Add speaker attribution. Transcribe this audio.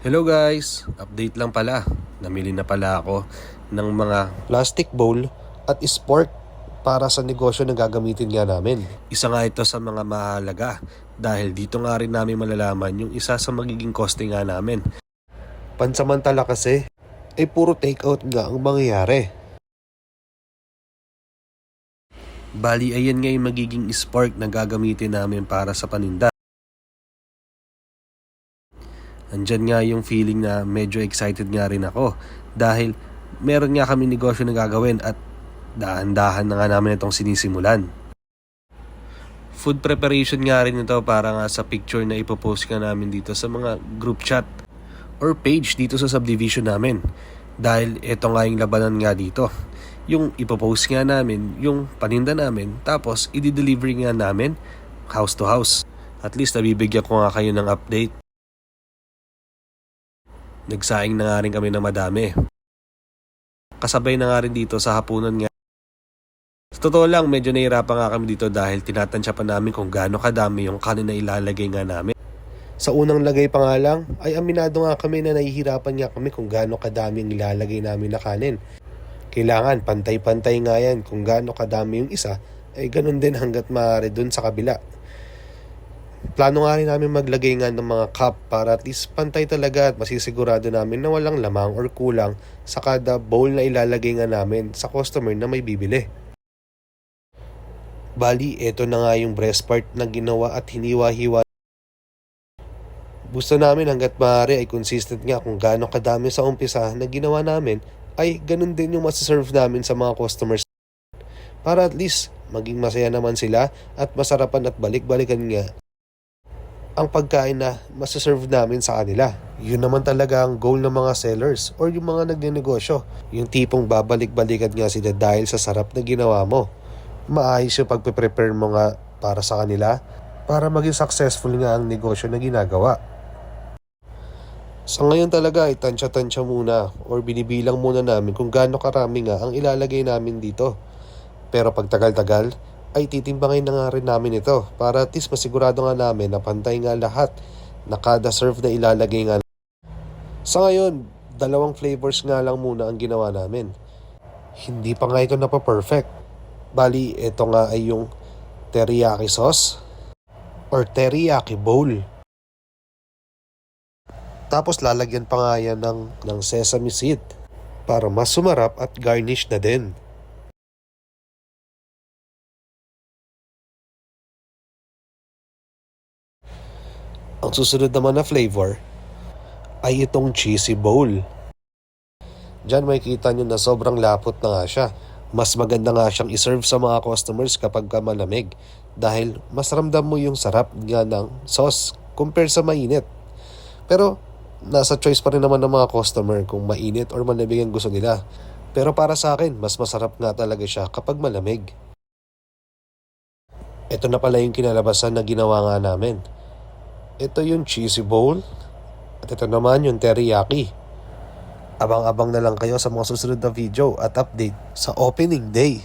Speaker 1: Hello guys! Update lang pala. Namili na pala ako ng mga plastic bowl at sport para sa negosyo na gagamitin nga namin. Isa nga ito sa mga mahalaga dahil dito nga rin namin malalaman yung isa sa magiging coste nga namin. Pansamantala kasi, ay puro takeout nga ang mangyayari. Bali, ayan nga yung magiging spark na gagamitin namin para sa paninda. Andyan nga yung feeling na medyo excited nga rin ako dahil meron nga kami negosyo na gagawin at dahan-dahan na nga namin itong sinisimulan. Food preparation nga rin ito para nga sa picture na ipopost nga namin dito sa mga group chat or page dito sa subdivision namin. Dahil ito nga yung labanan nga dito. Yung ipopost nga namin, yung paninda namin, tapos i-deliver nga namin house to house. At least nabibigyan ko nga kayo ng update. Nagsaing na nga rin kami ng madami. Kasabay na nga rin dito sa hapunan nga. Sa totoo lang, medyo nahirapan nga kami dito dahil tinatansya pa namin kung gaano kadami yung kanin na ilalagay nga namin. Sa unang lagay pa nga lang, ay aminado nga kami na nahihirapan nga kami kung gaano kadami ang ilalagay namin na kanin. Kailangan pantay-pantay nga yan kung gaano kadami yung isa, ay ganun din hanggat maaari dun sa kabila. Plano nga rin namin maglagay nga ng mga cup para at least pantay talaga at masisigurado namin na walang lamang or kulang sa kada bowl na ilalagay nga namin sa customer na may bibili. Bali, eto na nga yung breast part na ginawa at hiniwa-hiwa. Gusto namin hanggat maaari ay consistent nga kung gaano kadami sa umpisa na ginawa namin ay ganun din yung masaserve namin sa mga customers. Para at least maging masaya naman sila at masarapan at balik-balikan nga ang pagkain na masaserve namin sa kanila. Yun naman talaga ang goal ng mga sellers or yung mga nagnenegosyo. Yung tipong babalik-balikan nga sila dahil sa sarap na ginawa mo. Maayos yung pagpe-prepare mo nga para sa kanila para maging successful nga ang negosyo na ginagawa. Sa ngayon talaga ay tansya-tansya muna or binibilang muna namin kung gaano karami nga ang ilalagay namin dito. Pero pag tagal-tagal, ay titimbangin na nga rin namin ito para at least masigurado nga namin na pantay nga lahat na kada serve na ilalagay nga. Sa ngayon, dalawang flavors nga lang muna ang ginawa namin. Hindi pa nga ito napa-perfect. Bali, ito nga ay yung teriyaki sauce or teriyaki bowl. Tapos lalagyan pa nga yan ng, ng sesame seed para mas sumarap at garnish na din. Ang susunod naman na flavor ay itong cheesy bowl. Diyan may kita nyo na sobrang lapot na nga siya. Mas maganda nga siyang iserve sa mga customers kapag ka malamig dahil mas ramdam mo yung sarap nga ng sauce compare sa mainit. Pero nasa choice pa rin naman ng mga customer kung mainit or malamig ang gusto nila. Pero para sa akin, mas masarap nga talaga siya kapag malamig. Ito na pala yung kinalabasan na ginawa nga namin. Ito yung cheesy bowl at ito naman yung teriyaki. Abang-abang na lang kayo sa mga susunod na video at update sa opening day.